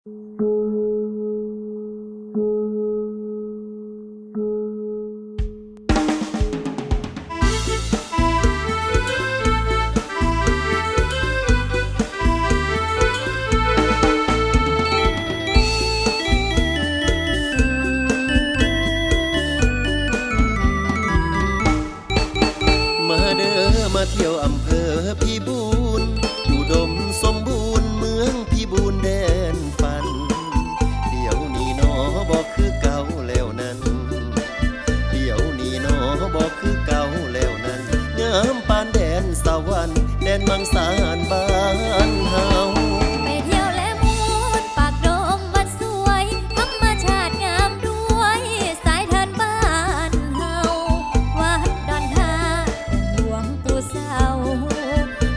มาเด้อมาเที่ยวอำเภอพี่บู นมังสารบ้านเฮาไปเที่ยวและมูนปากโดมวัดสวยธรรมชาติงามด้วย สายทานบ้านเฮาวัดดอนทาหลวงปู่เสา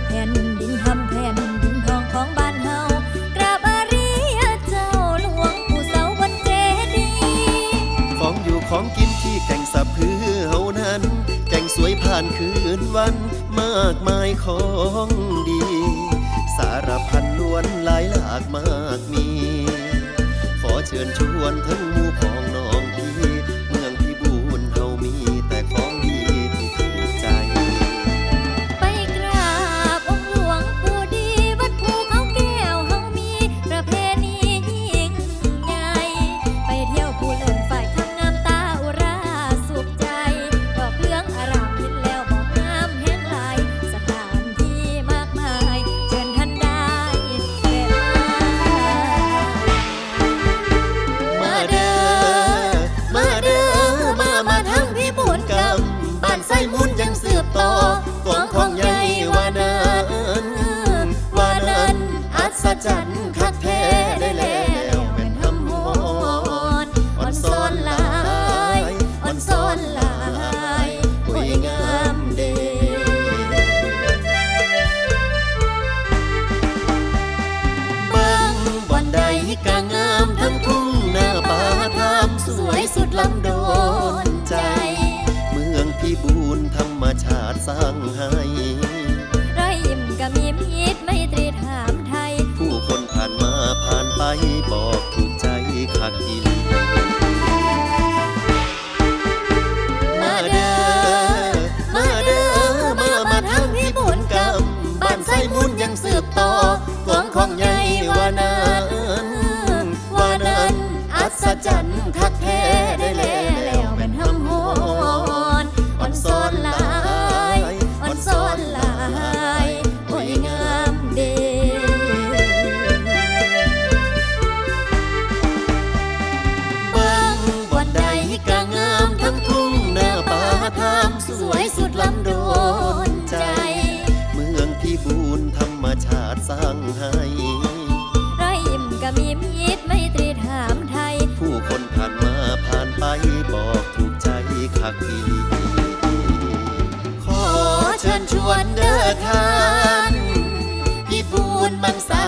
แผ่นดินทำแผ่นดินทองของบ้านเฮากราบอารีเจ้าหลวงปู่เสาบนเจดีย์ของอยู่ของกินที่แก่งสะพือเฮานั้น แก่งสวยผ่านคืนวัน มากมายของดี สารพันล้วนหลายหลากมากมี ขอเชิญชวนทั้งมู่พองน้อง จรรย์คักแท้ได้แล้วเป็นทำหอนอ่อนซ้อนลายอ่อนซ้อนลายโอ้ยงามเด้เบิ่งบ่อนใดก็งามทั้งทุ่งหน้าป่าทามสวยสุดลำโดนใจ เมืองพี่บูนธรรมชาติสร้างให้ คักอีหลีม ร้งให้รอิ่มกับยิ้มยิดไม่ตรีถามไทย ผู้คนผ่านมาผ่านไปบอกถูกใจคักอีหลีขอเชิญชวนเด้อท่านพี่บูนบรรสา